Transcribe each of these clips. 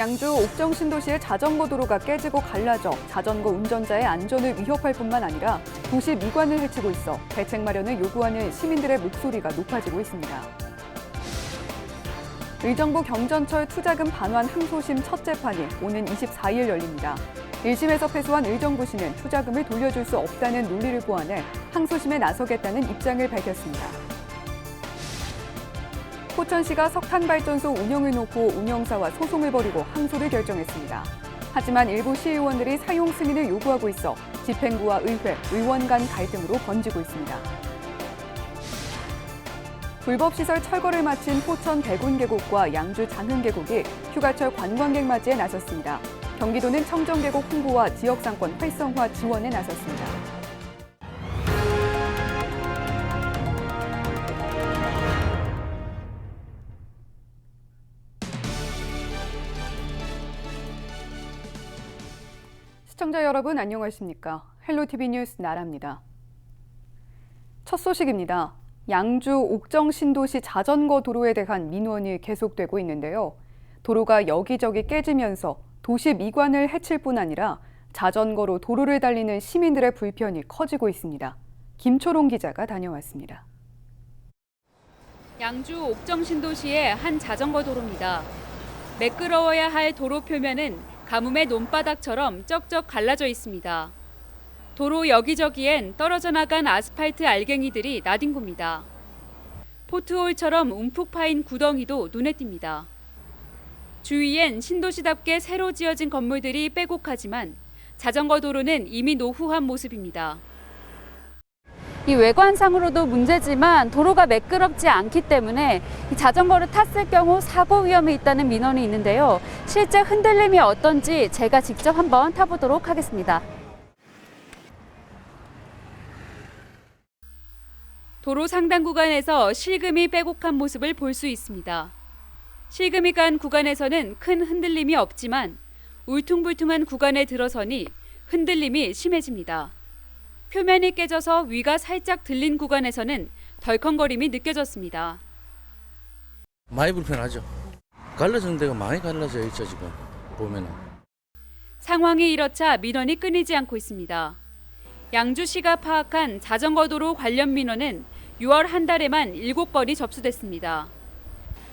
양주 옥정 신도시의 자전거 도로가 깨지고 갈라져 자전거 운전자의 안전을 위협할 뿐만 아니라 도시 미관을 해치고 있어 대책 마련을 요구하는 시민들의 목소리가 높아지고 있습니다. 의정부 경전철 투자금 반환 항소심 첫 재판이 오는 24일 열립니다. 1심에서 패소한 의정부시는 투자금을 돌려줄 수 없다는 논리를 보완해 항소심에 나서겠다는 입장을 밝혔습니다. 포천시가 석탄발전소 운영을 놓고 운영사와 소송을 벌이고 항소를 결정했습니다. 하지만 일부 시의원들이 사용 승인을 요구하고 있어 집행부와 의회, 의원 간 갈등으로 번지고 있습니다. 불법 시설 철거를 마친 포천 대군 계곡과 양주 장흥 계곡이 휴가철 관광객 맞이에 나섰습니다. 경기도는 청정 계곡 홍보와 지역 상권 활성화 지원에 나섰습니다. 시청자 여러분 안녕하십니까? 헬로티비 뉴스 나라입니다. 첫 소식입니다. 양주 옥정 신도시 자전거 도로에 대한 민원이 계속되고 있는데요. 도로가 여기저기 깨지면서 도시 미관을 해칠 뿐 아니라 자전거로 도로를 달리는 시민들의 불편이 커지고 있습니다. 김초롱 기자가 다녀왔습니다. 양주 옥정 신도시의 한 자전거 도로입니다. 매끄러워야 할 도로 표면은 가뭄의 논바닥처럼 쩍쩍 갈라져 있습니다. 도로 여기저기엔 떨어져 나간 아스팔트 알갱이들이 나뒹굽니다. 포트홀처럼 움푹 파인 구덩이도 눈에 띕니다. 주위엔 신도시답게 새로 지어진 건물들이 빼곡하지만 자전거 도로는 이미 노후한 모습입니다. 이 외관상으로도 문제지만 도로가 매끄럽지 않기 때문에 이 자전거를 탔을 경우 사고 위험이 있다는 민원이 있는데요. 실제 흔들림이 어떤지 제가 직접 한번 타보도록 하겠습니다. 도로 상당 구간에서 실금이 빼곡한 모습을 볼 수 있습니다. 실금이 간 구간에서는 큰 흔들림이 없지만 울퉁불퉁한 구간에 들어서니 흔들림이 심해집니다. 표면이 깨져서 위가 살짝 들린 구간에서는 덜컹거림이 느껴졌습니다. 많이 불편하죠. 갈라지는 데가 많이 갈라져 있죠 지금 보면은. 상황이 이렇자 민원이 끊이지 않고 있습니다. 양주시가 파악한 자전거 도로 관련 민원은 6월 한 달에만 7건이 접수됐습니다.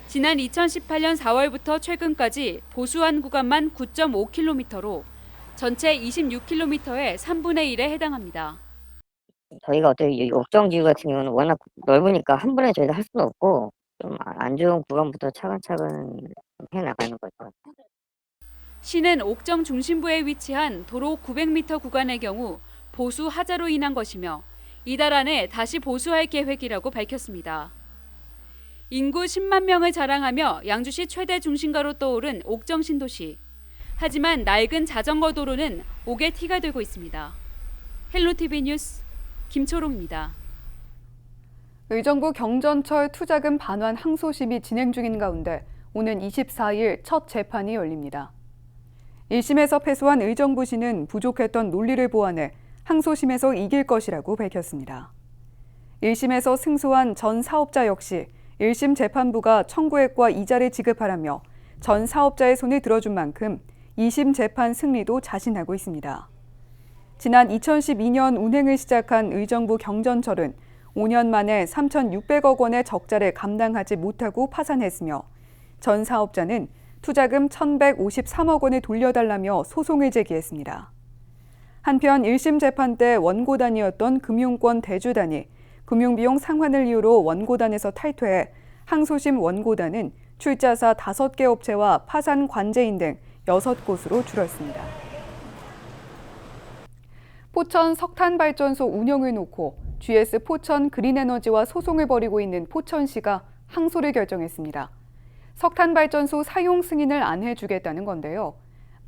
지난 2018년 4월부터 최근까지 보수한 구간만 9.5km로 전체 26km의 3분의 1에 해당합니다. 저희가 어떻게 이 옥정지구 같은 경우는 워낙 넓으니까 한 번에 저희가 할 수는 없고 좀 안 좋은 구간부터 차근차근 해 나가는 거죠. 시는 옥정 중심부에 위치한 도로 900m 구간의 경우 보수 하자로 인한 것이며 이달 안에 다시 보수할 계획이라고 밝혔습니다. 인구 10만 명을 자랑하며 양주시 최대 중심가로 떠오른 옥정 신도시. 하지만 낡은 자전거 도로는 옥의 티가 되고 있습니다. 헬로티비 뉴스 김초롱입니다. 의정부 경전철 투자금 반환 항소심이 진행 중인 가운데 오는 24일 첫 재판이 열립니다. 1심에서 패소한 의정부시는 부족했던 논리를 보완해 항소심에서 이길 것이라고 밝혔습니다. 1심에서 승소한 전 사업자 역시 1심 재판부가 청구액과 이자를 지급하라며 전 사업자의 손을 들어준 만큼 2심 재판 승리도 자신하고 있습니다. 지난 2012년 운행을 시작한 의정부 경전철은 5년 만에 3,600억 원의 적자를 감당하지 못하고 파산했으며 전 사업자는 투자금 1,153억 원을 돌려달라며 소송을 제기했습니다. 한편 1심 재판 때 원고단이었던 금융권 대주단이 금융비용 상환을 이유로 원고단에서 탈퇴해 항소심 원고단은 출자사 5개 업체와 파산 관제인 등 6곳으로 줄었습니다. 포천 석탄발전소 운영을 놓고 GS 포천 그린에너지와 소송을 벌이고 있는 포천시가 항소를 결정했습니다. 석탄발전소 사용 승인을 안 해주겠다는 건데요.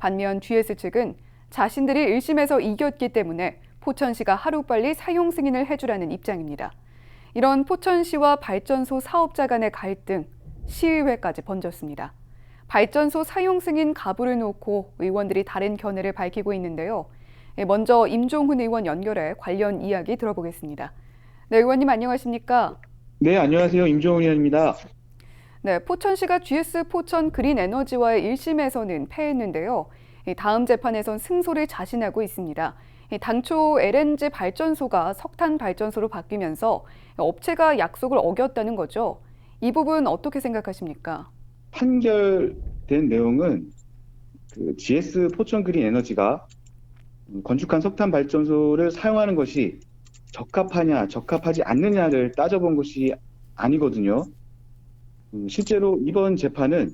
반면 GS 측은 자신들이 1심에서 이겼기 때문에 포천시가 하루빨리 사용 승인을 해주라는 입장입니다. 이런 포천시와 발전소 사업자 간의 갈등, 시의회까지 번졌습니다. 발전소 사용 승인 가부를 놓고 의원들이 다른 견해를 밝히고 있는데요. 예, 먼저 임종훈 의원 연결해 관련 이야기 들어보겠습니다. 네, 의원님 안녕하십니까? 네, 안녕하세요. 임종훈 의원입니다. 네, 포천시가 GS 포천 그린 에너지와의 1심에서는 패했는데요. 이 다음 재판에선 승소를 자신하고 있습니다. 이 당초 LNG 발전소가 석탄 발전소로 바뀌면서 업체가 약속을 어겼다는 거죠. 이 부분 어떻게 생각하십니까? 판결된 내용은 그 GS 포천 그린 에너지가 건축한 석탄 발전소를 사용하는 것이 적합하냐, 적합하지 않느냐를 따져본 것이 아니거든요. 음, 실제로 이번 재판은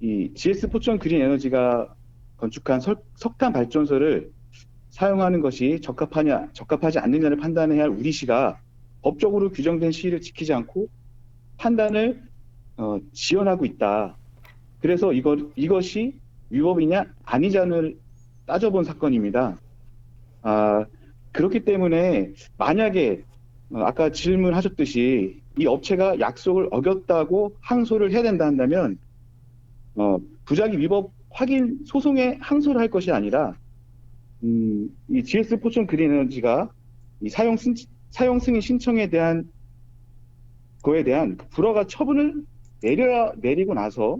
이 GS 포천 그린 에너지가 건축한 석, 석탄 발전소를 사용하는 것이 적합하냐, 적합하지 않느냐를 판단해야 할 우리 시가 법적으로 규정된 시일을 지키지 않고 판단을 어, 지연하고 있다. 그래서 이거, 이것이 위법이냐 아니냐를 따져본 사건입니다. 아, 그렇기 때문에 만약에 어, 아까 질문하셨듯이 이 업체가 약속을 어겼다고 항소를 해야 된다 한다면 어, 부작위 위법 확인 소송에 항소를 할 것이 아니라 음, 이 GS 포천 그린에너지가 이 사용 승, 사용 승인 신청에 대한 거에 대한 불허가 처분을 내려 내리고 나서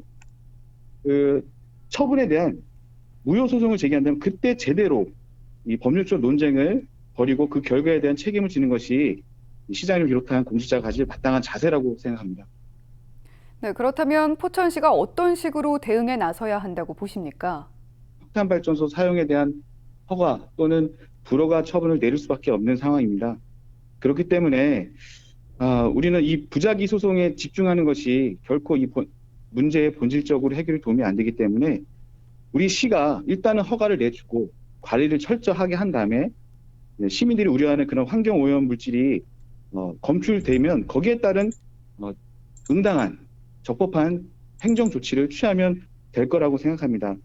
그 처분에 대한 무효 소송을 제기한다면 그때 제대로 이 법률적 논쟁을 벌이고 그 결과에 대한 책임을 지는 것이 이 시장을 비롯한 공직자가 가질 마땅한 자세라고 생각합니다. 네, 그렇다면 포천시가 어떤 식으로 대응에 나서야 한다고 보십니까? 석탄 발전소 사용에 대한 허가 또는 불허가 처분을 내릴 수밖에 없는 상황입니다. 그렇기 때문에 아, 우리는 이 부작위 소송에 집중하는 것이 결코 이 본- 문제의 본질적으로 해결에 도움이 안 되기 때문에 우리 시가 일단은 허가를 내주고 관리를 철저하게 한 다음에 네, 시민들이 우려하는 그런 환경 오염 물질이 어, 검출되면 거기에 따른 어, 응당한 적법한 행정 조치를 취하면 될 거라고 생각합니다.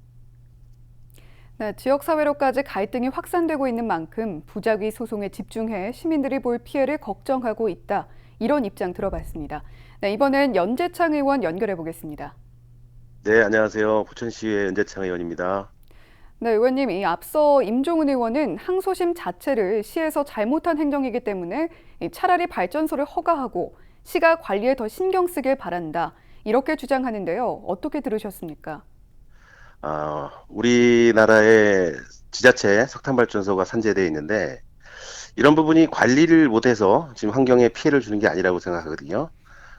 네, 지역 사회로까지 갈등이 확산되고 있는 만큼 부작위 소송에 집중해 시민들이 볼 피해를 걱정하고 있다. 이런 입장 들어봤습니다. 네, 이번엔 연재창 의원 연결해 보겠습니다. 네, 안녕하세요. 포천시의 연재창 의원입니다. 네, 의원님, 이 앞서 임종훈 의원은 항소심 자체를 시에서 잘못한 행정이기 때문에 이 차라리 발전소를 허가하고 시가 관리에 더 신경 쓰길 바란다. 이렇게 주장하는데요. 어떻게 들으셨습니까? 아, 우리나라의 지자체 석탄 발전소가 산재되어 있는데 이런 부분이 관리를 못해서 지금 환경에 피해를 주는 게 아니라고 생각하거든요.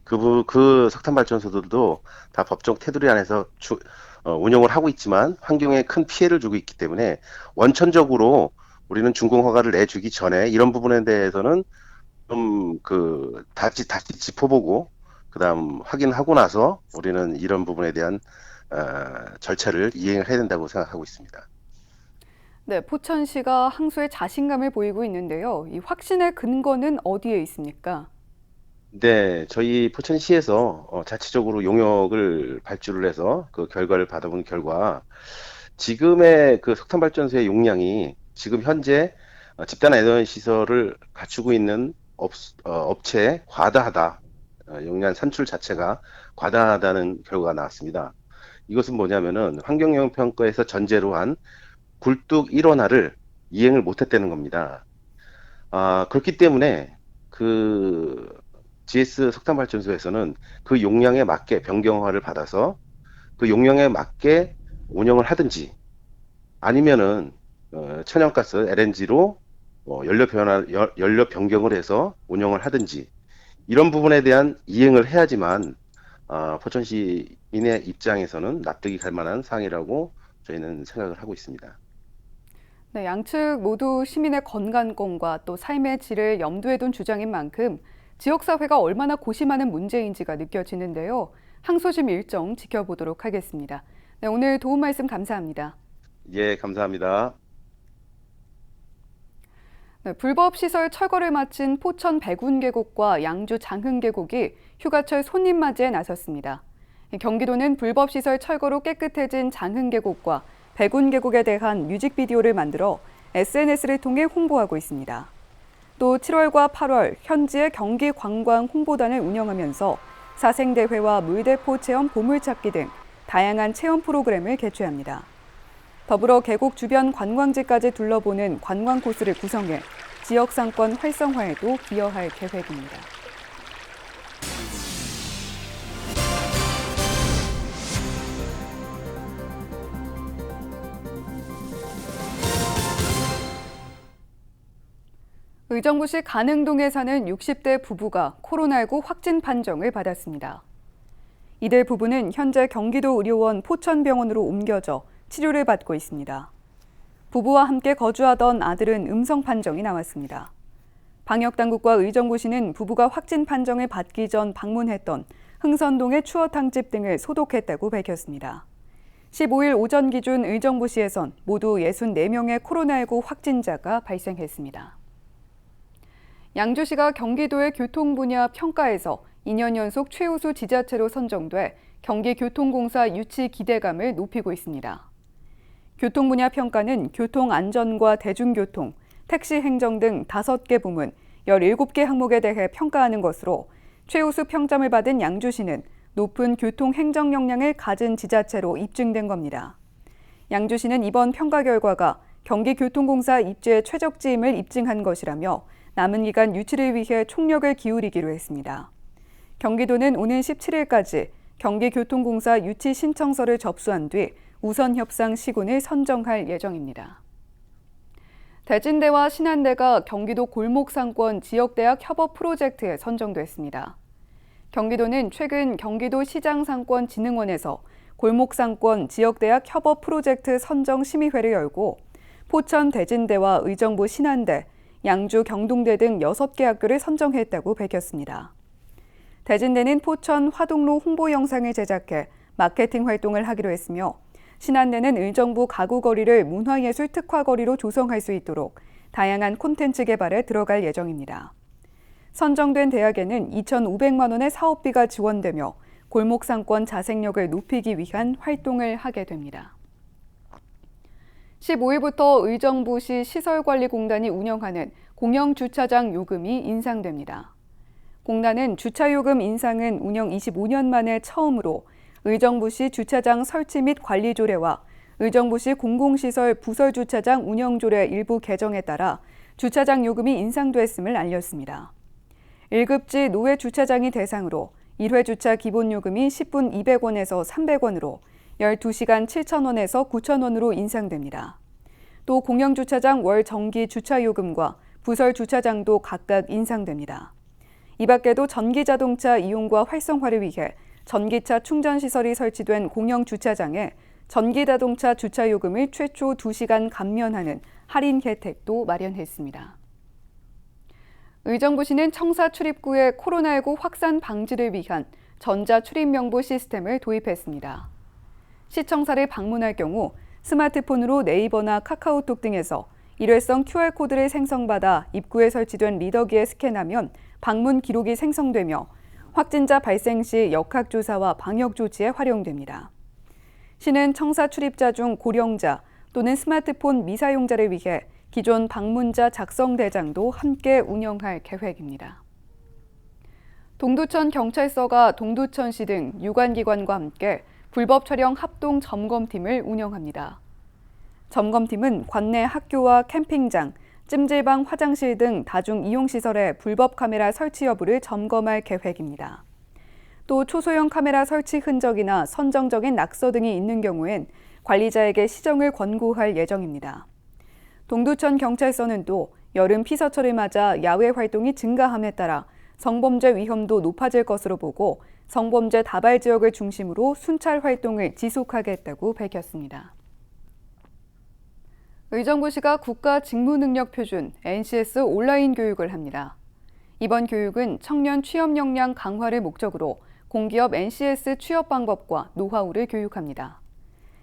그, 부, 그 석탄 발전소들도 다 법적 테두리 안에서 주, 어, 운영을 하고 있지만 환경에 큰 피해를 주고 있기 때문에 원천적으로 우리는 준공 허가를 내주기 전에 이런 부분에 대해서는 좀 그 다시 다시 짚어보고 그다음 확인하고 나서 우리는 이런 부분에 대한 어, 절차를 이행을 해야 된다고 생각하고 있습니다. 네, 포천시가 항소에 자신감을 보이고 있는데요. 이 확신의 근거는 어디에 있습니까? 네, 저희 포천시에서 어, 자체적으로 용역을 발주를 해서 그 결과를 받아본 결과 지금의 그 석탄 발전소의 용량이 지금 현재 어, 집단 에너지 시설을 갖추고 있는 업, 어, 업체에 과다하다. 어, 용량 산출 자체가 과다하다는 결과가 나왔습니다. 이것은 뭐냐면은 환경영향 평가에서 전제로 한 굴뚝 1원화를 이행을 못했다는 겁니다. 아, 그렇기 때문에 그 GS 석탄 발전소에서는 그 용량에 맞게 변경허가를 받아서 그 용량에 맞게 운영을 하든지 아니면은 어, 천연가스 LNG로 어, 연료 변화 연- 연료 변경을 해서 운영을 하든지 이런 부분에 대한 이행을 해야지만 아, 포천 시민의 입장에서는 납득이 갈 만한 사항이라고 저희는 생각을 하고 있습니다. 네, 양측 모두 시민의 건강권과 또 삶의 질을 염두에 둔 주장인 만큼 지역사회가 얼마나 고심하는 문제인지가 느껴지는데요. 항소심 일정 지켜보도록 하겠습니다. 네, 오늘 도움 말씀 감사합니다. 예, 감사합니다. 네, 불법 시설 철거를 마친 포천 백운 계곡과 양주 장흥 계곡이 휴가철 손님 맞이에 나섰습니다. 경기도는 불법 시설 철거로 깨끗해진 장흥 계곡과 백운 계곡에 대한 뮤직비디오를 만들어 SNS를 통해 홍보하고 있습니다. 또 7월과 8월 현지의 경기 관광 홍보단을 운영하면서 사생대회와 물대포 체험 보물찾기 등 다양한 체험 프로그램을 개최합니다. 더불어 계곡 주변 관광지까지 둘러보는 관광 코스를 구성해 지역 상권 활성화에도 기여할 계획입니다. 의정부시 가능동에 사는 60대 부부가 코로나19 확진 판정을 받았습니다. 이들 부부는 현재 경기도 의료원 포천병원으로 옮겨져 치료를 받고 있습니다. 부부와 함께 거주하던 아들은 음성 판정이 나왔습니다. 방역당국과 의정부시는 부부가 확진 판정을 받기 전 방문했던 흥선동의 추어탕집 등을 소독했다고 밝혔습니다. 15일 오전 기준 의정부시에선 모두 64명의 코로나19 확진자가 발생했습니다. 양주시가 경기도의 교통 분야 평가에서 2년 연속 최우수 지자체로 선정돼 경기교통공사 유치 기대감을 높이고 있습니다. 교통 분야 평가는 교통 안전과 대중교통, 택시 행정 등 5개 부문 17개 항목에 대해 평가하는 것으로 최우수 평점을 받은 양주시는 높은 교통 행정 역량을 가진 지자체로 입증된 겁니다. 양주시는 이번 평가 결과가 경기교통공사 입주의 최적지임을 입증한 것이라며 남은 기간 유치를 위해 총력을 기울이기로 했습니다. 경기도는 오는 17일까지 경기교통공사 유치 신청서를 접수한 뒤 우선 협상 시군을 선정할 예정입니다. 대진대와 신한대가 경기도 골목상권 지역대학 협업 프로젝트에 선정됐습니다. 경기도는 최근 경기도 시장상권진흥원에서 골목상권 지역대학 협업 프로젝트 선정 심의회를 열고 포천 대진대와 의정부 신한대, 양주 경동대 등 6개 학교를 선정했다고 밝혔습니다. 대진대는 포천 화동로 홍보 영상을 제작해 마케팅 활동을 하기로 했으며 신한대는 의정부 가구거리를 문화예술 특화거리로 조성할 수 있도록 다양한 콘텐츠 개발에 들어갈 예정입니다. 선정된 대학에는 2,500만 원의 사업비가 지원되며 골목상권 자생력을 높이기 위한 활동을 하게 됩니다. 15일부터 의정부시 시설관리공단이 운영하는 공영주차장 요금이 인상됩니다. 공단은 주차요금 인상은 운영 25년 만에 처음으로 의정부시 주차장 설치 및 관리 조례와 의정부시 공공시설 부설 주차장 운영 조례 일부 개정에 따라 주차장 요금이 인상됐음을 알렸습니다. 1급지 노회 주차장이 대상으로 1회 주차 기본 요금이 10분 200원에서 300원으로 12시간 7,000원에서 9,000원으로 인상됩니다. 또 공영주차장 월 정기 주차요금과 부설 주차장도 각각 인상됩니다. 이 밖에도 전기자동차 이용과 활성화를 위해 전기차 충전시설이 설치된 공영주차장에 전기자동차 주차요금을 최초 2시간 감면하는 할인 혜택도 마련했습니다. 의정부시는 청사 출입구의 코로나19 확산 방지를 위한 전자 출입 명부 시스템을 도입했습니다. 시청사를 방문할 경우 스마트폰으로 네이버나 카카오톡 등에서 일회성 QR코드를 생성받아 입구에 설치된 리더기에 스캔하면 방문 기록이 생성되며 확진자 발생 시 역학조사와 방역 조치에 활용됩니다. 시는 청사 출입자 중 고령자 또는 스마트폰 미사용자를 위해 기존 방문자 작성 대장도 함께 운영할 계획입니다. 동두천 경찰서가 동두천시 등 유관기관과 함께 불법 촬영 합동 점검팀을 운영합니다. 점검팀은 관내 학교와 캠핑장, 찜질방, 화장실 등 다중 이용시설에 불법 카메라 설치 여부를 점검할 계획입니다. 또 초소형 카메라 설치 흔적이나 선정적인 낙서 등이 있는 경우엔 관리자에게 시정을 권고할 예정입니다. 동두천 경찰서는 또 여름 피서철을 맞아 야외 활동이 증가함에 따라 성범죄 위험도 높아질 것으로 보고 성범죄 다발 지역을 중심으로 순찰 활동을 지속하겠다고 밝혔습니다. 의정부시가 국가 직무능력 표준 NCS 온라인 교육을 합니다. 이번 교육은 청년 취업 역량 강화를 목적으로 공기업 NCS 취업 방법과 노하우를 교육합니다.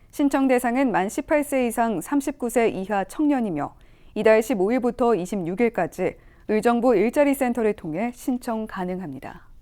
신청 대상은 만 18세 이상 39세 이하 청년이며 이달 15일부터 26일까지 의정부 일자리 센터를 통해 신청 가능합니다.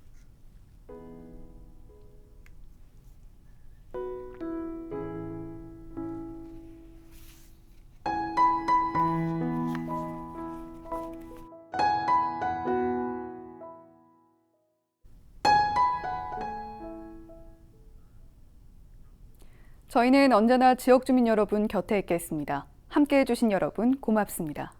저희는 언제나 지역 주민 여러분 곁에 있겠습니다. 함께 해주신 여러분 고맙습니다.